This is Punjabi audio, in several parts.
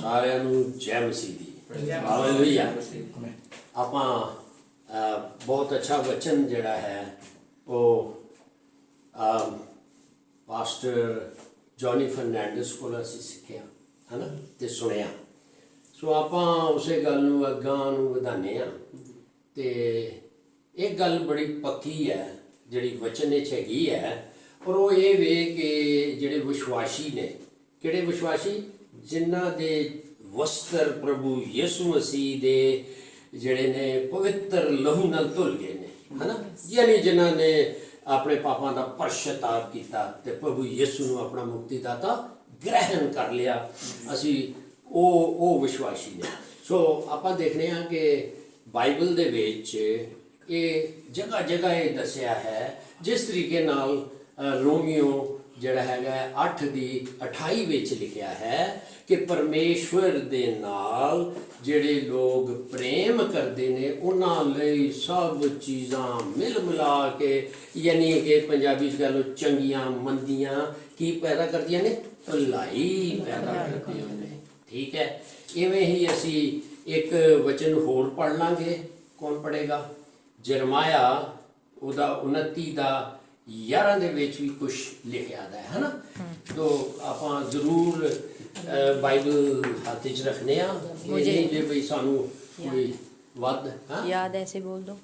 ਸਾਰਿਆਂ ਨੂੰ ਜੈ ਮਸੀਹ ਦੀ। ਹਾਲੇਲੂਇਆ ਆਪਾਂ ਬਹੁਤ ਅੱਛਾ ਵਚਨ ਜਿਹੜਾ ਹੈ ਉਹ ਪਾਸਟਰ ਜੌਨੀ ਫਰਨੈਂਡਸ ਕੋਲ ਅਸੀਂ ਸਿੱਖਿਆ ਹਨਾ ਤੇ ਸੁਣਿਆ। ਸੋ ਆਪਾਂ ਉਸੇ ਗੱਲ ਨੂੰ ਅੱਗਾਂ ਨੂੰ ਵਧਾਉਂਦੇ ਆ ਤੇ ਇੱਕ ਗੱਲ ਬੜੀ ਪੱਕੀ ਹੈ ਜਿਹੜੀ ਵਚਨ ਵਿੱਚ ਹੈਗੀ ਹੈ। ਪਰ ਉਹ ਇਹ ਵੇ ਕਿ ਜਿਹੜੇ ਵਿਸ਼ਵਾਸੀ ਨੇ ਕਿਹੜੇ ਵਿਸ਼ਵਾਸੀ? ਜਿਨ੍ਹਾਂ ਦੇ ਵਸਤਰ ਪ੍ਰਭੂ ਯਿਸੂ ਮਸੀਹ ਦੇ ਜਿਹੜੇ ਨੇ ਪਵਿੱਤਰ ਲਹੂ ਨਾਲ ਧੁਲ ਗਏ ਨੇ, ਹਨਾ? ਯਾਨੀ ਜਿਨ੍ਹਾਂ ਨੇ ਆਪਣੇ ਪਾਪਾਂ ਦਾ ਪਰਸ਼ਤਾਪ ਕੀਤਾ ਤੇ ਪ੍ਰਭੂ ਯਿਸੂ ਨੂੰ ਆਪਣਾ ਮੁਕਤੀ ਮੁਕਤੀਦਾਤਾ ਗ੍ਰਹਿਣ ਕਰ ਲਿਆ। ਅਸੀਂ ਉਹ ਉਹ ਵਿਸ਼ਵਾਸੀ ਨੇ। ਸੋ ਆਪਾਂ ਦੇਖਦੇ ਹਾਂ ਕਿ ਬਾਈਬਲ ਦੇ ਵਿੱਚ ਇਹ ਜਗ੍ਹਾ ਜਗ੍ਹਾ ਇਹ ਦੱਸਿਆ ਹੈ, ਜਿਸ ਤਰੀਕੇ ਨਾਲ ਰੋਮੀਓ ਜਿਹੜਾ ਹੈਗਾ 8 ਦੀ 28 ਵਿੱਚ ਲਿਖਿਆ ਹੈ ਕਿ ਪਰਮੇਸ਼ਵਰ ਦੇ ਨਾਲ ਜਿਹੜੇ ਲੋਕ ਪ੍ਰੇਮ ਕਰਦੇ ਨੇ, ਉਹਨਾਂ ਲਈ ਸਭ ਚੀਜ਼ਾਂ ਮਿਲ ਮਿਲਾ ਕੇ, ਯਾਨੀ ਕਿ ਪੰਜਾਬੀ ਚ ਕਹ ਲਓ ਚੰਗੀਆਂ, ਮੰਦੀਆਂ, ਕੀ ਪੈਦਾ ਕਰਦੀਆਂ ਨੇ? ਭਲਾਈ ਪੈਦਾ ਕਰਦੀਆਂ ਨੇ। ਠੀਕ ਹੈ? ਇਵੇਂ ਹੀ ਅਸੀਂ ਇੱਕ ਵਚਨ ਹੋਰ ਪੜ ਲਾਂਗੇ। ਕੌਣ ਪੜੇਗਾ ਜਰਮਾਇਆ, ਉਹਦਾ 29 ਦਾ 11 ਦੇ ਵਿੱਚ ਵੀ ਕੁਝ ਲਿਖਿਆ ਦਾ ਹੈ ਹਨਾ? ਤੋ ਆਪਾਂ ਜ਼ਰੂਰ ਬਾਈਬਲ ਹੱਥ 'ਚ ਰੱਖਨੇ ਆ ਮੁਝੇ ਜੇ। ਵੀ ਸਾਨੂੰ ਕੋਈ ਵੱਧ ਹਾਂ? ਯਾਦ ਐਸੇ ਬੋਲ ਦੋ।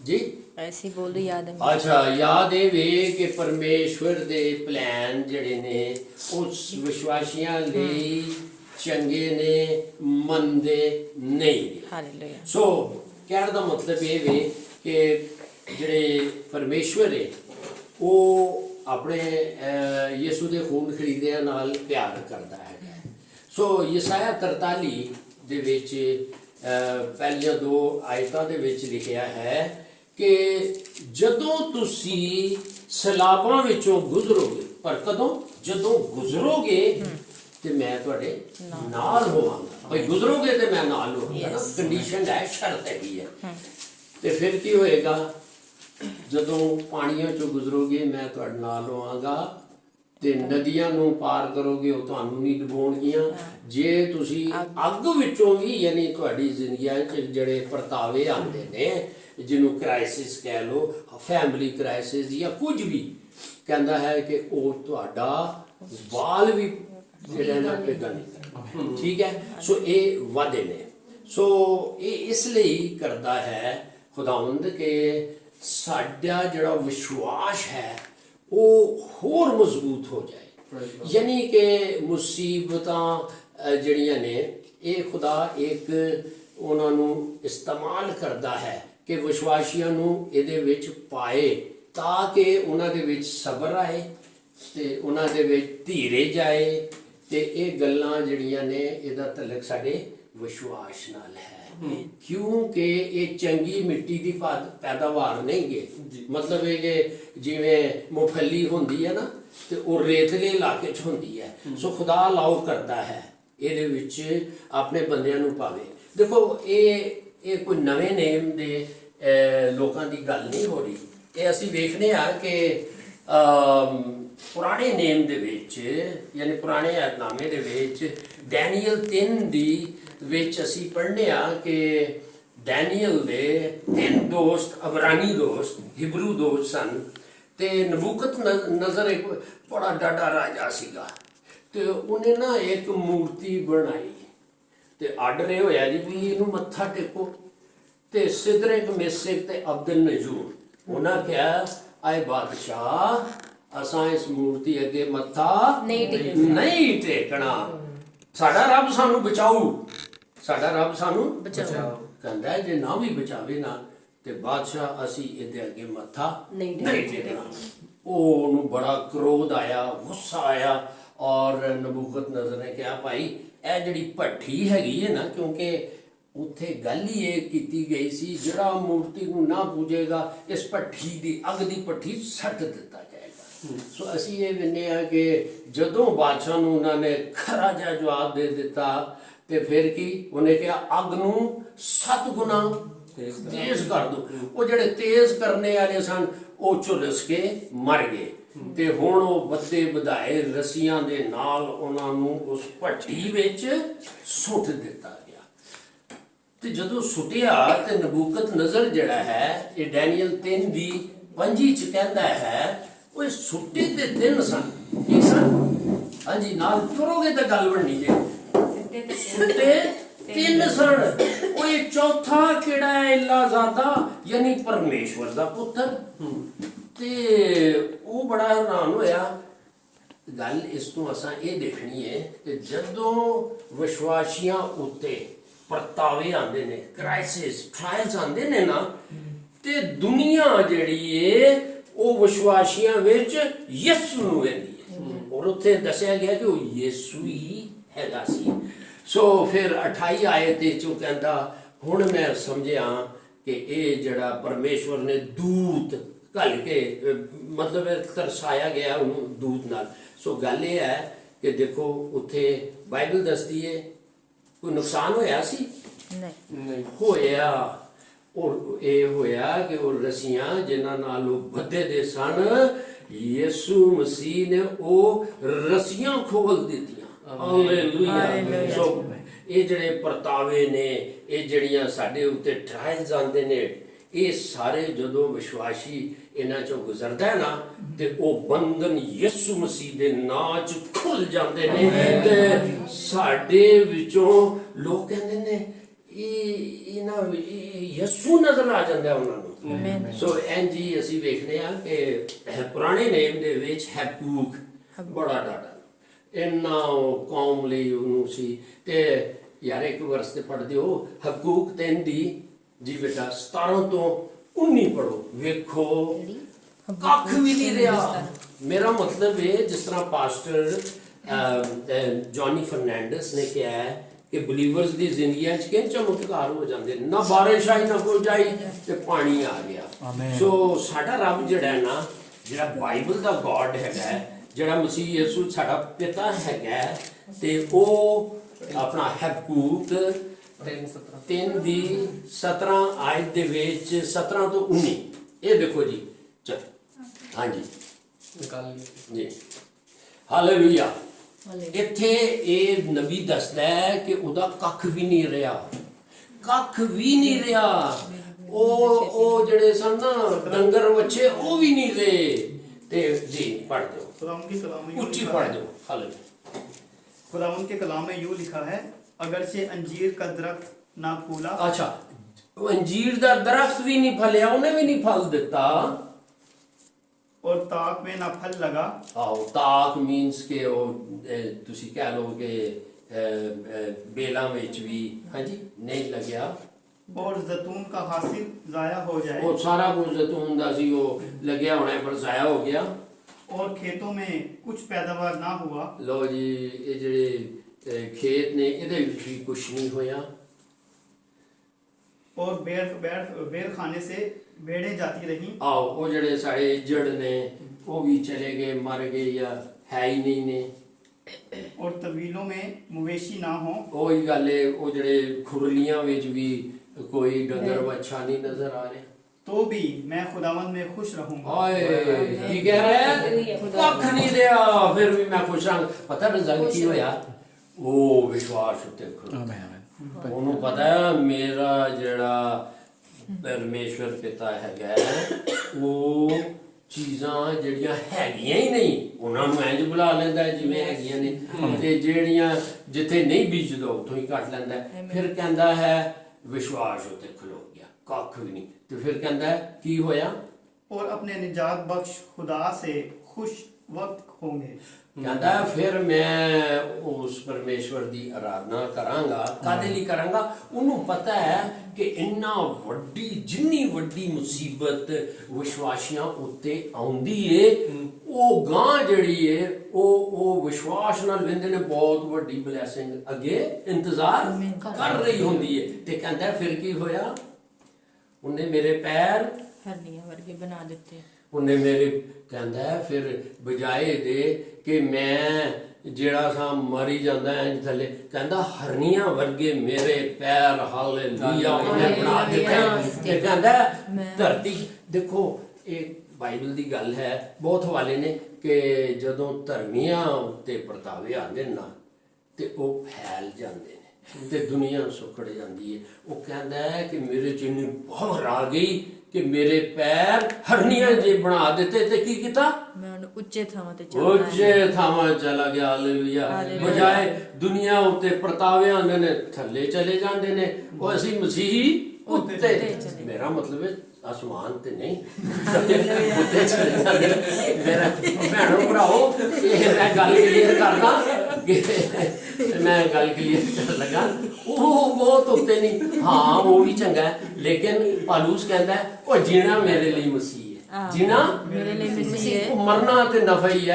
ਜੀ? ਐਸੀ ਬੋਲ ਦੋ ਯਾਦ ਹੈ ਅੱਛਾ ਯਾਦ ਇਹ ਵੇ ਕਿ ਪਰਮੇਸ਼ਵਰ ਦੇ ਪਲਾਨ ਜਿਹੜੇ ਨੇ ਉਸ ਵਿਸ਼ਵਾਸੀਆਂ ਲਈ ਚੰਗੇ ਨੇ ਮੰਦੇ ਨਹੀਂ। ਹਾਲੇਲੂਇਆ। ਸੋ ਕਹਿਣ ਦਾ ਮਤਲਬ ਇਹ ਵੀ ਕਿ ਜਿਹੜੇ ਪਰਮੇਸ਼ਵਰ ਹੈ ਉਹ ਆਪਣੇ ਯਿਸੂ ਦੇ ਖੂਨ ਖਰੀਦਿਆਂ ਨਾਲ ਪਿਆਰ ਕਰਦਾ ਹੈ ਸੋ ਯਸਾਇਆ 43 ਦੇ ਵਿੱਚ ਅਹ, ਪਹਿਲੀਆਂ ਦੋ ਆਇਤਾਂ ਦੇ ਵਿੱਚ ਲਿਖਿਆ ਹੈ ਕਿ ਜਦੋਂ ਤੁਸੀਂ ਸਲਾਬਾਂ ਵਿੱਚੋਂ ਗੁਜ਼ਰੋਗੇ ਪਰ ਕਦੋਂ? ਜਦੋਂ ਗੁਜ਼ਰੋਗੇ ਤੇ ਮੈਂ ਤੁਹਾਡੇ ਨਾਲ ਹੋਵਾਂਗਾ। ਭਾਈ ਗੁਜ਼ਰੋਗੇ ਤੇ ਮੈਂ ਨਾਲ ਹੋਵਾਂਗਾ। ਕੰਡੀਸ਼ਨ ਹੈ ਸ਼ਰਤ ਹੈਗੀ ਹੈ। ਤੇ ਫਿਰ ਕੀ ਹੋਏਗਾ? ਜਦੋਂ ਪਾਣੀਆਂ ਚੋਂ ਗੁਜ਼ਰੋਗੇ ਮੈਂ ਤੁਹਾਡੇ ਨਾਲ ਹੋਵਾਂਗਾ ਤੇ ਨਦੀਆਂ ਨੂੰ ਪਾਰ ਕਰੋਗੇ ਉਹ ਤੁਹਾਨੂੰ ਨਹੀਂ ਡੁਬੋਣਗੀਆਂ ਜੇ ਤੁਸੀਂ ਅੱਗ ਵਿੱਚੋਂ ਵੀ ਯਾਨੀ ਤੁਹਾਡੀ ਜ਼ਿੰਦਗੀਆਂ 'ਚ ਜਿਹੜੇ ਪਰਤਾਵੇ ਆਉਂਦੇ ਨੇ ਜਿਹਨੂੰ ਕ੍ਰਾਈਸਿਸ ਕਹਿ ਲੋ ਫੈਮਿਲੀ ਕ੍ਰਾਈਸਿਸ ਜਾਂ ਕੁਝ ਵੀ ਕਹਿੰਦਾ ਹੈ ਕਿ ਉਹ ਤੁਹਾਡਾ ਵਾਲ ਵੀ ਜਿਹੜਾ ਨਾ ਪਿਘਲ ਨਹੀਂ। ਠੀਕ ਹੈ? ਸੋ ਇਹ ਵਾਦੇ ਨੇ। ਸੋ ਇਹ ਇਸ ਲਈ ਕਰਦਾ ਹੈ ਖੁਦਾਵੰਦ ਕਿ ਸਾਡਾ ਜਿਹੜਾ ਵਿਸ਼ਵਾਸ ਹੈ ਉਹ ਹੋਰ ਮਜ਼ਬੂਤ ਹੋ ਜਾਏ। ਯਾਨੀ ਕਿ ਮੁਸੀਬਤਾਂ ਜਿਹੜੀਆਂ ਨੇ ਇਹ ਖੁਦਾ ਇੱਕ ਉਹਨਾਂ ਨੂੰ ਇਸਤੇਮਾਲ ਕਰਦਾ ਹੈ ਕਿ ਵਿਸ਼ਵਾਸੀਆਂ ਨੂੰ ਇਹਦੇ ਵਿੱਚ ਪਾਏ ਤਾਂ ਕਿ ਉਹਨਾਂ ਦੇ ਵਿੱਚ ਸਬਰ ਆਏ ਤੇ ਉਹਨਾਂ ਦੇ ਵਿੱਚ ਧੀਰੇ ਜਾਏ ਤੇ ਇਹ ਗੱਲਾਂ ਜਿਹੜੀਆਂ ਨੇ ਇਹਦਾ ਤਲਕ ਸਾਡੇ ਵਿਸ਼ਵਾਸ ਨਾਲ ਹੈ। ਕਿਉਂਕਿ ਇਹ ਚੰਗੀ ਮਿੱਟੀ ਦੀ ਪੈਦਾਵਾਰ ਨਹੀਂਗੇ ਮਤਲਬ ਇਹ ਕਿ ਜਿਵੇਂ ਮੁਫੱਲੀ ਹੁੰਦੀ ਹੈ ਨਾ ਤੇ ਉਹ ਰੇਤਲੇ ਇਲਾਕੇ 'ਚ ਹੁੰਦੀ ਹੈ। ਸੋ ਖੁਦਾ ਲਾਉ ਕਰਦਾ ਹੈ ਇਹਦੇ ਵਿੱਚ ਆਪਣੇ ਬੰਦਿਆਂ ਨੂੰ ਪਾਵੇ। ਦੇਖੋ ਇਹ ਇਹ ਕੋਈ ਨਵੇਂ ਨੇਮ ਦੇ ਲੋਕਾਂ ਦੀ ਗੱਲ ਨਹੀਂ ਹੋ ਰਹੀ। ਇਹ ਅਸੀਂ ਵੇਖਨੇ ਆ ਕਿ ਪੁਰਾਣੇ ਨੇਮ ਦੇ ਵਿੱਚ ਯਾਨੀ ਪੁਰਾਣੇ ਅਹਿਦਨਾਮੇ ਦੇ ਵਿੱਚ ਡੈਨੀਅਲ 3 ਦੀ ਵਿੱਚ ਅਸੀਂ ਪੜ੍ਹਨੇ ਆ ਕਿ ਡੈਨੀਅਲ ਦੇ ਤਿੰਨ ਦੋਸਤ ਅਬਰਾਨੀ ਦੋਸਤ ਹਿਬਰੂ ਦੋਸਤ ਸਨ ਤੇ ਨਬੂਕਤ ਨਜ਼ਰ ਇੱਕ ਬੜਾ ਡਾਡਾ ਰਾਜਾ ਸੀਗਾ ਤੇ ਉਹਨੇ ਨਾ ਇੱਕ ਮੂਰਤੀ ਬਣਾਈ ਤੇ ਆਰਡਰ ਇਹ ਹੋਇਆ ਜੀ ਵੀ ਇਹਨੂੰ ਮੱਥਾ ਟੇਕੋ ਤੇ ਸਿਦਰਕ ਮਿਸਕ ਤੇ ਅਬਦੁਲ ਨਜੂਰ। ਉਹਨਾਂ ਕਿਹਾ ਆਏ ਬਾਦਸ਼ਾਹ ਅਸਾਂ ਇਸ ਮੂਰਤੀ ਅੱਗੇ ਮੱਥਾ ਨਹੀਂ ਟੇਕਣਾ। ਨਹੀਂ ਟੇਕਣਾ। ਸਾਡਾ ਰੱਬ ਸਾਨੂੰ ਬਚਾਊ। ਸਾਡਾ ਰੱਬ ਸਾਨੂੰ ਬਚਾਊ। ਕਹਿੰਦਾ ਹੈ, ਜੇ ਨਾ ਵੀ ਬਚਾਵੇ ਨਾ ਤੇ ਬਾਦਸ਼ਾਹ ਅਸੀਂ ਇਹਦੇ ਅੱਗੇ ਮੱਥਾ ਨਹੀਂ ਨਹੀਂ ਟੇਕਣਾ। ਉਹ ਉਹਨੂੰ ਬੜਾ ਕ੍ਰੋਧ ਆਇਆ ਗੁੱਸਾ ਆਇਆ ਔਰ ਨਬੂਕਤ ਨਜ਼ਰ ਨੇ ਕਿਹਾ ਭਾਈ ਇਹ ਜਿਹੜੀ ਭੱਠੀ ਹੈਗੀ ਹੈ ਨਾ ਕਿਉਂਕਿ ਉੱਥੇ ਗੱਲ ਹੀ ਇਹ ਕੀਤੀ ਗਈ ਸੀ ਜਿਹੜਾ ਮੂਰਤੀ ਨੂੰ ਨਾ ਪੂਜੇਗਾ ਇਸ ਭੱਠੀ ਦੀ ਅੱਗ ਦੀ ਭੱਠੀ ਸੱਟ ਦਿੱਤਾ ਜਾਏਗਾ। ਸੋ ਅਸੀਂ ਇਹ ਵਿੰਨੇ ਆ ਕਿ ਜਦੋਂ ਬਾਦਸ਼ਾਹ ਨੂੰ ਉਹਨਾਂ ਨੇ ਖਰਾ ਜਿਹਾ ਜਵਾਬ ਦੇ ਦਿੱਤਾ ਤੇ ਫਿਰ ਕੀ? ਉਹਨੇ ਕਿਹਾ ਅੱਗ ਨੂੰ ਸੱਤ ਗੁਣਾ ਤੇਜ਼ ਕਰ ਦੋ ਉਹ ਜਿਹੜੇ ਤੇਜ਼ ਕਰਨੇ ਵਾਲੇ ਸਨ ਉਹ ਝੁਲਸ ਕੇ ਮਰ ਗਏ। ਤੇ ਹੁਣ ਉਹ ਬੱਦੇ ਵਧਾਏ ਰਸੀਆਂ ਦੇ ਨਾਲ ਉਹਨਾਂ ਨੂੰ ਉਸ ਭੱਟੀ ਵਿੱਚ ਸੁੱਟ ਦਿੱਤਾ ਗਿਆ। ਤੇ ਜਦੋਂ ਸੁੱਟਿਆ ਤੇ ਨਬੂਕਤ ਨਜ਼ਰ ਜਿਹੜਾ ਹੈ ਇਹ ਡੈਨੀਅਲ 3 ਦੀ ਪੰਜੀ ਚ ਕਹਿੰਦਾ ਹੈ ਉਹ ਸੁੱਟੇ ਤੇ ਦਿਨ ਸਨ। ਕੀ ਸਨ? ਹਾਂਜੀ ਨਾਲ ਕਰੋਗੇ ਤਾਂ ਗੱਲ ਬਣਨੀ ਜੇ। ਸੁੱਟੇ ਤਿੰਨ ਸਨ। ਉਹ ਇਹ ਚੌਥਾ ਕਿਹੜਾ ਹੈ ਇਲਾਜ਼ਾਦਾ ਯਾਨੀ ਪਰਮੇਸ਼ਵਰ ਦਾ ਪੁੱਤਰ। ਤੇ ਉਹ ਬੜਾ ਹੈਰਾਨ ਹੋਇਆ। ਗੱਲ ਇਸ ਤੋਂ ਅਸਾਂ ਇਹ ਦੇਖਣੀ ਹੈ ਕਿ ਜਦੋਂ ਵਿਸ਼ਵਾਸੀਆਂ ਉੱਤੇ ਪਰਤਾਵੇ ਆਉਂਦੇ ਨੇ ਕ੍ਰਾਈਸਿਸ ਟ੍ਰਾਇਲਸ ਆਉਂਦੇ ਨੇ ਨਾ ਤੇ ਦੁਨੀਆ ਜਿਹੜੀ ਏ ਉਹ ਵਿਸ਼ਵਾਸੀਆਂ ਵਿੱਚ ਯਿਸੂ ਨੂੰ ਵੇਂਦੀ ਹੈ। ਔਰ ਉੱਥੇ ਦੱਸਿਆ ਗਿਆ ਕਿ ਉਹ ਯਿਸੂ ਹੀ ਹੈਗਾ ਸੀ। ਸੋ ਫਿਰ 28 ਆਇਤ ਵਿੱਚ ਉਹ ਕਹਿੰਦਾ ਹੁਣ ਮੈਂ ਸਮਝਿਆ ਕਿ ਇਹ ਜਿਹੜਾ ਪਰਮੇਸ਼ਵਰ ਨੇ ਦੂਤ ਘੱਲ ਕੇ ਮਤਲਬ ਇਹ ਤਰਸਾਇਆ ਗਿਆ ਉਹਨੂੰ ਦੂਤ ਨਾਲ। ਸੋ ਗੱਲ ਇਹ ਹੈ ਕਿ ਦੇਖੋ ਉੱਥੇ ਬਾਈਬਲ ਦੱਸਦੀ ਹੈ ਕੋਈ ਨੁਕਸਾਨ ਹੋਇਆ ਸੀ? ਨਹੀਂ। ਹੋਇਆ। ਔਰ ਇਹ ਹੋਇਆ ਕਿ ਉਹ ਰਸੀਆਂ ਜਿਨ੍ਹਾਂ ਨਾਲ ਉਹ ਬੱਧੇ ਦੇ ਸਨ ਯਿਸੂ ਮਸੀਹ ਨੇ ਉਹ ਰਸੀਆਂ ਖੋਲ ਦਿੱਤੀਆਂ। ਹਾਲੇਲੂਇਆ। ਸੋ ਇਹ ਜਿਹੜੇ ਪਰਤਾਵੇ ਨੇ ਇਹ ਜਿਹੜੀਆਂ ਸਾਡੇ ਉੱਤੇ ਟ੍ਰਾਇਲਸ ਆਉਂਦੇ ਨੇ ਇਹ ਸਾਰੇ ਜਦੋਂ ਵਿਸ਼ਵਾਸੀ ਇਹਨਾਂ ਚੋਂ ਗੁਜ਼ਰਦਾ ਹੈ ਨਾ ਤੇ ਉਹ ਬੰਧਨ ਯਿਸੂ ਮਸੀਹ ਦੇ ਨਾਂ 'ਚ ਖੁੱਲ ਜਾਂਦੇ ਨੇ ਤੇ ਸਾਡੇ ਵਿੱਚੋਂ ਲੋਕ ਕਹਿੰਦੇ ਨੇ ਇਹ ਇਹਨਾਂ ਯਿਸੂ ਨਜ਼ਰ ਆ ਜਾਂਦਾ ਉਹਨਾਂ ਨੂੰ। ਸੋ ਐਨਜੀ ਅਸੀਂ ਵੇਖਦੇ ਹਾਂ ਕਿ ਪੁਰਾਣੇ ਨੇਮ ਦੇ ਵਿੱਚ ਹਬਕੂਕ ਬੜਾ ਡਾਟਾ ਇੰਨਾ ਕੌਮ ਲਈ ਉਹਨੂੰ ਸੀ। ਤੇ ਯਾਰ ਇੱਕ ਵਰਸ ਤੇ ਪੜ੍ਹਦੇ ਹੋ ਹਬਕੂਕ 3 ਦੀ ਜੀ ਬੇਟਾ 17 ਤੋਂ 19 ਪੜੋ ਵੇਖੋ ਕੱਖ ਵੀ ਨਹੀਂ ਰਿਹਾ। ਮੇਰਾ ਮਤਲਬ ਹੈ ਜਿਸ ਤਰ੍ਹਾਂ ਪਾਸਟਰ ਜੌਨੀ ਫਰਨੈਂਡਸ ਨੇ ਕਿਹਾ ਹੈ ਕਿ ਬਲੀਵਰਸ ਦੀ ਜ਼ਿੰਦਗੀਆਂ 'ਚ ਕਿੰਨ ਚਮਤਕਾਰ ਹੋ ਜਾਂਦੇ ਨੇ। ਨਾ ਬਾਰਿਸ਼ ਆਈ ਨਾ ਕੁਝ ਆਈ ਤੇ ਪਾਣੀ ਆ ਗਿਆ। ਸੋ ਸਾਡਾ ਰੱਬ ਜਿਹੜਾ ਹੈ ਨਾ ਜਿਹੜਾ ਬਾਈਬਲ ਦਾ ਗੋਡ ਹੈਗਾ ਜਿਹੜਾ ਮਸੀਹ ਯਿਸੂ ਸਾਡਾ ਪਿਤਾ ਹੈਗਾ ਤੇ ਉਹ ਆਪਣਾ ਹਬਕੂਕ 3 ਦੀ 17 ਆਇਤ ਦੇ ਵਿੱਚ 17 ਤੋਂ 19 ਇਹ ਦੇਖੋ ਜੀ। ਚਲ। ਹਾਂਜੀ। ਨਿਕਾਲ ਜੀ। ਹਾਲੇਲੂਇਆ। ਇੱਥੇ ਇਹ ਨਬੀ ਦੱਸਦਾ ਹੈ ਕਿ ਉਹਦਾ ਕੱਖ ਵੀ ਨਹੀਂ ਰਿਹਾ। ਕੱਖ ਵੀ ਨਹੀਂ ਰਿਹਾ। ਉਹ ਉਹ ਜਿਹੜੇ ਸਨ ਨਾ ਡੰਗਰ ਵੱਛੇ ਉਹ ਵੀ ਨਹੀਂ ਰਹੇ। ਤੇ ਜੀ ਪੜ੍ਹ ਦਿਓ खुदावन के कलाम में यूं ਉੱਚੀ लिखा ਪੜ੍ਹ है ਦਿਓ ਹਾਲੇਲੂਇਆ खुदावन के कलाम में यूं लिखा है अगर से अंजीर का दरख्त ना फूला ਅੱਛਾ ਉਹ ਅੰਜੀਰ ਦਾ ਦਰਖਤ ਵੀ ਨਹੀਂ ਫਲਿਆ ਉਹਨੇ ਵੀ ਨਹੀਂ ਫਲ ਦਿੱਤਾ और ताक में ना फल लगा ਆਓ ਤਾਕ ਮੀਨਸ ਕਿ ਉਹ ਅਹ, ਤੁਸੀਂ ਕਹਿ ਲਓ ਕਿ ਅਹ, ਅਹ, ਬੇਲਾਂ ਵਿੱਚ ਵੀ ਹਾਂਜੀ ਨਹੀਂ ਲੱਗਿਆ ਔਰ ਜ਼ੈਤੂਨ ਦਾ ਹਾਸਿਲ ਜ਼ਾਇਆ ਹੋ ਜਾਏ। ਉਹ ਸਾਰਾ ਕੁਝ ਜ਼ੈਤੂਨ ਦਾ ਸੀ ਉਹ ਲੱਗਿਆ ਹੋਣਾ ਪਰ ਜ਼ਾਇਆ ਹੋ ਗਿਆ। ਔਰ ਖੇਤੋਂ ਮੇ ਕੁਝ ਪੈਦਾਵਾਰ ਨਾ ਹੁਆ। ਲੋ ਜੀ ਇਹ ਜਿਹੜੇ ਖੇਤ ਨੇ ਇਹਦੇ ਵਿੱਚ ਵੀ ਕੁਝ ਨਹੀਂ ਹੋਇਆ। ਔਰ ਬੇਰ ਬੇਰ ਬੇਰ ਖਾਣੇ ਸੇ ਬੇੜੇ ਜਾਂਦੀ ਰਹੀ। ਆਓ ਉਹ ਜਿਹੜੇ ਸਾਡੇ ਜੜ ਨੇ ਉਹ ਵੀ ਚਲੇ ਗਏ ਮਰ ਗਏ ਜਾਂ ਹੈ ਹੀ ਨਹੀਂ ਨੇ। ਔਰ ਤਵੀਲੋਂ ਮੇ ਮਵੇਸ਼ੀ ਨਾ ਹੋ ਉਹੀ ਗੱਲ ਹੈ ਉਹ ਜਿਹੜੇ ਖੁਰਲੀਆਂ ਵਿੱਚ ਵੀ ਕੋਈ ਡੰਗਰ ਵੱਛਾ ਨਹੀਂ ਨਜ਼ਰ ਆ ਰਿਹਾ तो भी मैं खुदावन में खुश रहूंगा ਓਏ ਕੀ ਕਹਿ ਰਿਹਾ ਕੱਖ ਨਹੀਂ ਰਿਹਾ ਫਿਰ ਵੀ ਮੈਂ ਖੁਸ਼ ਹਾਂ ਪਤਾ ਰਿਜ਼ਲਟ ਕੀ ਹੋਇਆ ਉਹ ਵਿਸ਼ਵਾਸ ਉੱਤੇ ਖੜੋ ਉਹਨੂੰ ਪਤਾ ਹੈ ਮੇਰਾ ਜਿਹੜਾ ਪਰਮੇਸ਼ਵਰ ਪਿਤਾ ਹੈਗਾ ਹੈ, ਉਹ ਚੀਜ਼ਾਂ ਜਿਹੜੀਆਂ ਹੈਗੀਆਂ ਹੀ ਨਹੀਂ ਉਹਨਾਂ ਨੂੰ ਇੰਜ ਬੁਲਾ ਲੈਂਦਾ ਹੈ ਜਿਵੇਂ ਹੈਗੀਆਂ ਨੇ ਤੇ ਜਿਹੜੀਆਂ ਜਿੱਥੇ ਨਹੀਂ ਬੀਜਦਾ ਉੱਥੋਂ ਹੀ ਕੱਟ ਲੈਂਦਾ ਹੈ। ਫਿਰ ਕਹਿੰਦਾ ਹੈ ਵਿਸ਼ਵਾਸ ਉੱਤੇ ਖਲੋ ਗਿਆ ਕੱਖ ਵੀ ਨਹੀਂ ਤੇ ਫਿਰ ਕਹਿੰਦਾ ਹੈ, ਕੀ ਹੋਇਆ और अपने निजात बख्श खुदा से खुश ਵਕਤ ਹੋਗੇ ਕਹਿੰਦਾ ਫਿਰ ਮੈਂ ਉਸ ਪਰਮੇਸ਼ਵਰ ਦੀ ਆਰਾਧਨਾ ਕਰਾਂਗਾ। ਕਾਦੇ ਲਈ ਕਰਾਂਗਾ? ਉਹਨੂੰ ਪਤਾ ਹੈ ਕਿ ਇੰਨਾ ਵੱਡੀ ਜਿੰਨੀ ਵੱਡੀ ਮੁਸੀਬਤ ਵਿਸ਼ਵਾਸੀਆਂ ਉੱਤੇ ਆਉਂਦੀ ਏ ਉਹ ਗਾਂ ਜਿਹੜੀ ਏ ਉਹ ਉਹ ਵਿਸ਼ਵਾਸ ਨਾਲ ਲੈਂਦੇ ਨੇ ਬਹੁਤ ਵੱਡੀ ਬਲੇਸਿੰਗ ਅੱਗੇ ਇੰਤਜ਼ਾਰ ਕਰ ਰਹੀ ਹੁੰਦੀ ਏ। ਤੇ ਕਹਿੰਦਾ ਫਿਰ ਕੀ ਹੋਇਆ? ਉਹਨੇ ਮੇਰੇ ਪੈਰ ਹਰਨੀਆਂ ਵਰਗੇ ਬਣਾ ਦਿੱਤੇ। ਉਹਨੇ ਮੇਰੇ ਕਹਿੰਦਾ ਫਿਰ ਬਜਾਏ ਦੇ ਕਿ ਮੈਂ ਜਿਹੜਾ ਸਾਂ ਮਰੀ ਜਾਂਦਾ ਐ ਥੱਲੇ। ਕਹਿੰਦਾ ਹਰਨੀਆਂ ਵਰਗੇ ਮੇਰੇ ਪੈਰ ਹਾਲੇਲੂਇਆ ਉਹਨੇ ਬਣਾ ਦਿੱਤੇ। ਤੇ ਕਹਿੰਦਾ ਧਰਤੀ ਦੇਖੋ ਇਹ ਬਾਈਬਲ ਦੀ ਗੱਲ ਹੈ ਬਹੁਤ ਹਵਾਲੇ ਨੇ ਕਿ ਜਦੋਂ ਧਰਮੀਆਂ ਉੱਤੇ ਪਰਤਾਵੇ ਆਉਂਦੇ ਨੇ ਨਾ ਤੇ ਉਹ ਫੈਲ ਜਾਂਦੇ ਨੇ ਤੇ ਦੁਨੀਆ ਸੁੱਕੜ ਜਾਂਦੀ ਹੈ। ਉਹ ਕਹਿੰਦਾ ਹੈ ਕਿ ਮੇਰੇ ਚ ਇੰਨੀ ਪਾਵਰ ਆ ਗਈ ਕਿ ਮੇਰੇ ਪੈਰ ਹਰਨੀਆਂ ਜੇ ਬਣਾ ਦਿੱਤੇ ਤੇ ਕੀ ਕੀਤਾ ਮੈਂ ਉਹਨੂੰ ਉੱਚੇ ਥਾਵਾਂ ਤੇ ਹੈ ਉੱਚੇ ਥਾਵਾਂ ਚਲਾ ਗਿਆ ਹਾਲੇਲੂਇਆ। ਬਜਾਏ ਦੁਨੀਆ ਉੱਤੇ ਪਰਤਾਵੇ ਆਉਂਦੇ ਨੇ ਥੱਲੇ ਚਲੇ ਜਾਂਦੇ ਨੇ ਉਹ ਅਸੀਂ ਮਸੀਹ ਉੱਤੇ ਚਲੇ। ਮੇਰਾ ਮਤਲਬ ਹੈ ਅਸਮਾਨ ਤੇ ਨਹੀਂ ਉੱਤੇ ਚਲੇ ਜਾਂਦੇ ਨੇ। ਮੇਰਾ ਭੈਣੋ ਭਰਾਓ ਇਹ ਮੈਂ ਗੱਲ ਕਲੀਅਰ ਕਰਦਾ ਕਿ ਮੈਂ ਗੱਲ ਕਲੀਅਰ ਕਰਨ ਲੱਗਾ। ਉਹ ਬਹੁਤ ਉੱਤੇ ਨਹੀਂ। ਹਾਂ ਉਹ ਵੀ ਚੰਗਾ ਹੈ, ਲੇਕਿਨ ਪਾਲੂਸ ਕਹਿੰਦਾ ਹੈ, ਉਹ ਜੀਣਾ ਮੇਰੇ ਲਈ ਮਸੀਹ ਹੈ। ਜੀਣਾ ਮੇਰੇ ਲਈ ਮਸੀਹ ਹੈ। ਮਰਨਾ ਤੇ ਨਫਾ ਹੀ.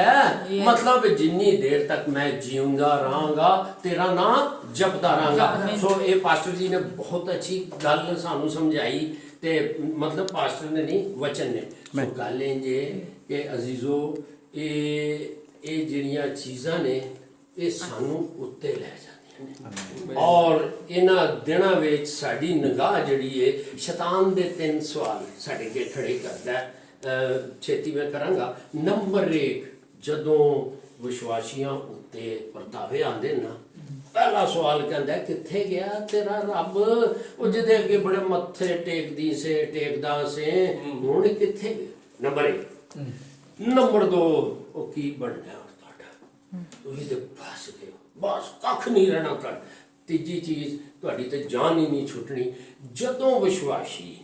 ਮਤਲਬ ਜਿੰਨੀ ਦੇਰ ਤੱਕ ਮੈਂ ਜੀਉਂਦਾ ਰਹਾਂਗਾ ਤੇਰਾ ਨਾਮ ਜਪਦਾ ਰਹਾਂਗਾ। ਸੋ ਇਹ ਪਾਸਟਰ ਜੀ ਨੇ ਬਹੁਤ ਅੱਛੀ ਗੱਲ ਸਾਨੂੰ ਸਮਝਾਈ ਤੇ ਮਤਲਬ ਪਾਸਟਰ ਨੇ ਨਹੀਂ ਵਚਨ ਨੇ। ਸੋ ਗੱਲ ਇਹ ਜੇ ਕਿ ਅਜ਼ੀਜ਼ੋ ਇਹ ਇਹ ਜਿਹੜੀਆਂ ਚੀਜ਼ਾਂ ਨੇ ਇਹ ਸਾਨੂੰ ਉੱਤੇ ਲੈ ਜਾਂਦੀਆਂ ਨੇ। ਔਰ ਇਹਨਾਂ ਦਿਨਾਂ ਵਿੱਚ ਸਾਡੀ ਨਿਗਾਹ ਜਿਹੜੀ ਹੈ ਸ਼ੈਤਾਨ ਦੇ ਤਿੰਨ ਸਵਾਲ ਸਾਡੇ ਅੱਗੇ ਖੜੇ ਕਰਦਾ ਛੇਤੀ ਮੈਂ ਕਰਾਂਗਾ। ਨੰਬਰ 1 ਜਦੋਂ ਵਿਸ਼ਵਾਸੀਆਂ ਉੱਤੇ ਪਰਤਾਵੇ ਆਉਂਦੇ ਨਾ ਪਹਿਲਾ ਸਵਾਲ ਕਹਿੰਦਾ ਕਿੱਥੇ ਗਿਆ ਤੇਰਾ ਰੱਬ? ਉਹ ਜਿਹਦੇ ਅੱਗੇ ਬੜੇ ਮੱਥੇ ਟੇਕਦੀ ਸੇ ਟੇਕਦਾ ਸੇ ਹੁਣ ਕਿੱਥੇ ਗਿਆ? ਨੰਬਰ 1 ਨੰਬਰ 2 ਉਹ ਕੀ ਬਣਨਾ? ਤੁਸੀਂ ਤੇ ਫਸ ਗਏ ਬਸ ਕੱਖ ਨਹੀਂ ਰਹਿਣਾ ਕਰ ਤੀਜੀ ਚੀਜ਼, ਤੁਹਾਡੀ ਤੇ ਜਾਨ ਹੀ ਨਹੀਂ ਛੁੱਟਣੀ। ਜਦੋਂ ਵਿਸ਼ਵਾਸੀ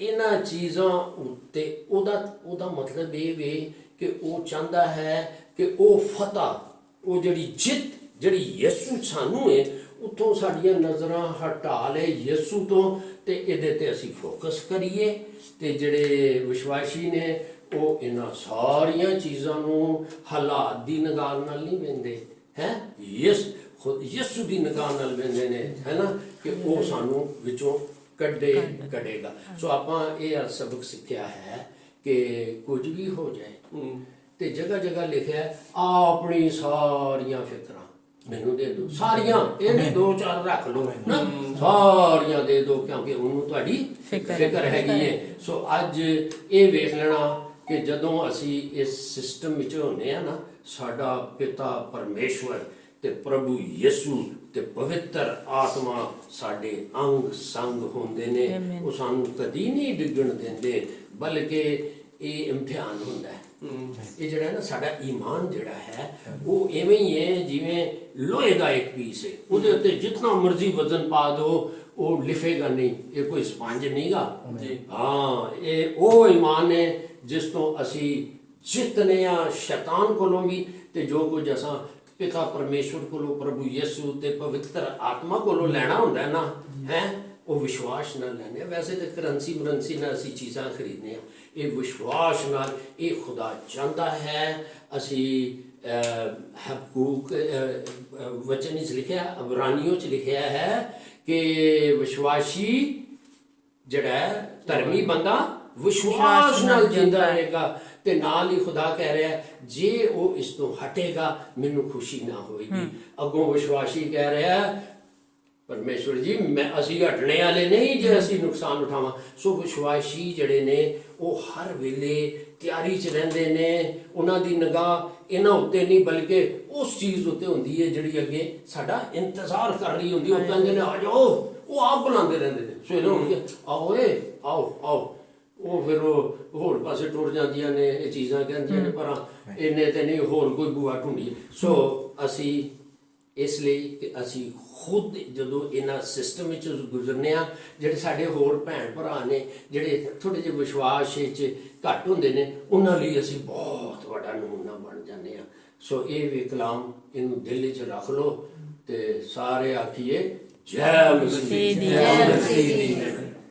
ਇਹਨਾਂ ਚੀਜ਼ਾਂ ਉੱਤੇ, ਉਹਦਾ ਉਹਦਾ ਮਤਲਬ ਇਹ ਵੇ ਕਿ ਉਹ ਚਾਹੁੰਦਾ ਹੈ ਕਿ ਉਹ ਫਤਹ, ਉਹ ਜਿਹੜੀ ਜਿੱਤ, ਜਿਹੜੀ ਯਿਸੂ ਸਾਨੂੰ ਹੈ ਉਤੋਂ ਸਾਡੀਆਂ ਨਜ਼ਰਾਂ ਹਟਾ ਲੈ ਯਿਸੂ ਤੋਂ ਤੇ ਇਹਦੇ ਤੇ ਅਸੀਂ ਫੋਕਸ ਕਰੀਏ ਤੇ ਜਿਹੜੇ ਵਿਸ਼ਵਾਸੀ ਨੇ ਉਹ ਇਹਨਾਂ ਸਾਰੀਆਂ ਚੀਜ਼ਾਂ ਨੂੰ ਹਾਲਾਤ ਦੀ ਨਿਗਾਹ ਨਾਲ ਨਹੀਂ ਵੇਂਦੇ ਹੈ? ਯਿਸ ਖੁਦ ਯਿਸੂ ਦੀ ਨਿਗਾਹ ਨਾਲ ਵੇਂਦੇ ਨੇ ਹੈ ਨਾ ਕਿ ਉਹ ਸਾਨੂੰ ਵਿੱਚੋਂ ਕੱਢੇ ਕੱਢੇਗਾ। ਸੋ ਆਪਾਂ ਇਹ ਸਬਕ ਸਿੱਖਿਆ ਹੈ ਕਿ ਕੁਝ ਵੀ ਹੋ ਜਾਏ ਤੇ ਜਗ੍ਹਾ ਜਗ੍ਹਾ ਲਿਖਿਆ ਹੈ, ਆਪਣੀ ਸਾਰੀਆਂ ਫਿਕਰਾਂ। ਮੈਨੂੰ ਦੇ ਦਿਓ। ਸਾਰੀਆਂ ਇਹ ਨਹੀਂ ਦੋ ਚਾਰ ਰੱਖ ਲਓ ਨਾ? ਸਾਰੀਆਂ ਦੇ ਦਿਓ ਕਿਉਂਕਿ ਉਹਨੂੰ ਤੁਹਾਡੀ। ਫਿਕਰ ਹੈਗੀ ਹੈ। ਸੋ ਅੱਜ ਇਹ ਵੇਖ ਲੈਣਾ ਕਿ ਜਦੋਂ ਅਸੀਂ ਇਸ ਸਿਸਟਮ ਵਿੱਚ ਹੁੰਦੇ ਆ ਨਾ ਸਾਡਾ ਪਿਤਾ ਪਰਮੇਸ਼ਵਰ ਤੇ ਪ੍ਰਭੂ ਯਿਸੂ ਤੇ ਪਵਿੱਤਰ ਆਤਮਾ ਸਾਡੇ ਅੰਗ ਸੰਗ ਹੁੰਦੇ ਨੇ. ਉਹ ਸਾਨੂੰ ਕਦੀ ਨਹੀਂ ਡਿੱਗਣ ਦਿੰਦੇ ਬਲਕਿ ਇਹ ਇਮਤਿਹਾਨ ਹੁੰਦਾ ਹੈ ਇਹ ਜਿਹੜਾ ਹੈ ਨਾ ਸਾਡਾ ਈਮਾਨ ਜਿਹੜਾ ਹੈ ਉਹ ਐਵੇਂ ਹੀ ਹੈ ਜਿਵੇਂ ਲੋਹੇ ਦਾ ਇੱਕ ਪੀਸ ਹੈ ਉਹਦੇ ਉੱਤੇ ਜਿੰਨਾ ਮਰਜ਼ੀ ਵਜ਼ਨ ਪਾ ਦਿਓ ਉਹ ਲਿਫੇਗਾ ਨਹੀਂ ਇਹ ਕੋਈ ਸਪੰਜ ਨਹੀਂਗਾ। ਹਾਂ ਇਹ ਉਹ ਈਮਾਨ ਹੈ ਜਿਸ ਤੋਂ ਅਸੀਂ ਜਿੱਤਨੇ ਆ ਸ਼ੈਤਾਨ ਕੋਲੋਂ ਵੀ ਤੇ ਜੋ ਕੁਝ ਅਸਾਂ ਪਿਤਾ ਪਰਮੇਸ਼ਵਰ ਕੋਲੋਂ, ਪ੍ਰਭੂ ਯਿਸੂ ਤੇ ਪਵਿੱਤਰ ਆਤਮਾ ਕੋਲੋਂ ਲੈਣਾ ਹੁੰਦਾ ਨਾ, ਹੈ, ਉਹ ਵਿਸ਼ਵਾਸ ਨਾਲ ਲੈਣੇ ਆ। ਵੈਸੇ ਤੇ ਕਰੰਸੀ ਮਰੰਸੀ ਨਾਲ ਅਸੀਂ ਚੀਜ਼ਾਂ ਖਰੀਦਨੇ ਆ ਇਹ ਵਿਸ਼ਵਾਸ ਨਾਲ ਇਹ ਖੁਦਾ ਚਾਹੁੰਦਾ ਹੈ ਅਸੀਂ ਹਕੂਕ ਵਚਨ ਵਿੱਚ ਲਿਖਿਆ, ਅਬਰਾਨੀਓ ਚ ਲਿਖਿਆ ਹੈ ਕਿ ਵਿਸ਼ਵਾਸੀ ਜਿਹੜਾ ਧਰਮੀ ਬੰਦਾ ਵਿਸ਼ਵਾਸ ਨਾਲ ਜਿੰਦਾ ਰਹੇਗਾ ਤੇ ਨਾਲ ਹੀ ਖੁਦਾ ਕਹਿ ਰਿਹਾ ਜੇ ਉਹ ਇਸ ਤੋਂ ਹਟੇਗਾ ਮੈਨੂੰ ਖੁਸ਼ੀ ਨਾ ਹੋਏਗੀ। ਅੱਗੋਂ ਵਿਸ਼ਵਾਸੀ ਕਹਿ ਰਿਹਾ ਪਰਮੇਸ਼ਵਰ ਜੀ ਮੈਂ ਅਸੀਂ ਹਟਣੇ ਵਾਲੇ ਨਹੀਂ ਜੇ ਅਸੀਂ ਨੁਕਸਾਨ ਉਠਾਵਾਂ। ਸੋ ਵਿਸ਼ਵਾਸੀ ਜਿਹੜੇ ਨੇ ਉਹ ਹਰ ਵੇਲੇ ਤਿਆਰੀ 'ਚ ਰਹਿੰਦੇ ਨੇ ਉਹਨਾਂ ਦੀ ਨਿਗਾਹ ਇਹਨਾਂ ਉੱਤੇ ਨਹੀਂ ਬਲਕਿ ਉਸ ਚੀਜ਼ ਉੱਤੇ ਹੁੰਦੀ ਹੈ ਜਿਹੜੀ ਅੱਗੇ ਸਾਡਾ ਇੰਤਜ਼ਾਰ ਕਰ ਰਹੀ ਹੁੰਦੀ ਉਹ ਕਹਿੰਦੇ ਨੇ ਆ ਜਾਓ। ਉਹ ਆਪ ਬੁਲਾਉਂਦੇ ਰਹਿੰਦੇ ਨੇ। ਸਵੇਰੇ ਉੱਠ ਕੇ ਆਓ ਏ ਆਓ ਆਓ। ਉਹ ਫਿਰ ਉਹ ਹੋਰ ਪਾਸੇ ਟੁਰ ਜਾਂਦੀਆਂ ਨੇ ਇਹ ਚੀਜ਼ਾਂ ਕਹਿੰਦੀਆਂ ਨੇ ਪਰ ਇਹਨੇ ਤੇ ਨਹੀਂ ਹੋਰ ਕੋਈ ਬੂਆ ਢੂੰਡੀ ਸੋ ਅਸੀਂ ਇਸ ਲਈ ਕਿ ਅਸੀਂ ਖੁਦ ਜਦੋਂ ਇਹਨਾਂ ਸਿਸਟਮ ਵਿੱਚ ਗੁਜ਼ਰਨੇ ਆ ਜਿਹੜੇ ਸਾਡੇ ਹੋਰ ਭੈਣ ਭਰਾ ਨੇ ਜਿਹੜੇ ਥੋੜੇ ਜਿਹੇ ਵਿਸ਼ਵਾਸ ਵਿੱਚ ਘੱਟ ਹੁੰਦੇ ਨੇ ਉਹਨਾਂ ਲਈ ਅਸੀਂ ਬਹੁਤ ਵੱਡਾ ਨਮੂਨਾ ਬਣ ਜਾਂਦੇ ਆ। ਸੋ ਇਹ ਵੀ ਕਲਾਮ ਇਹਨੂੰ ਦਿਲ ਵਿੱਚ ਰੱਖ ਲਓ ਤੇ ਸਾਰੇ ਆਖੀਏ ਜੈ ਮਸੀਹ ਦੀ, ਜੈ ਮਸੀਹ ਦੀ।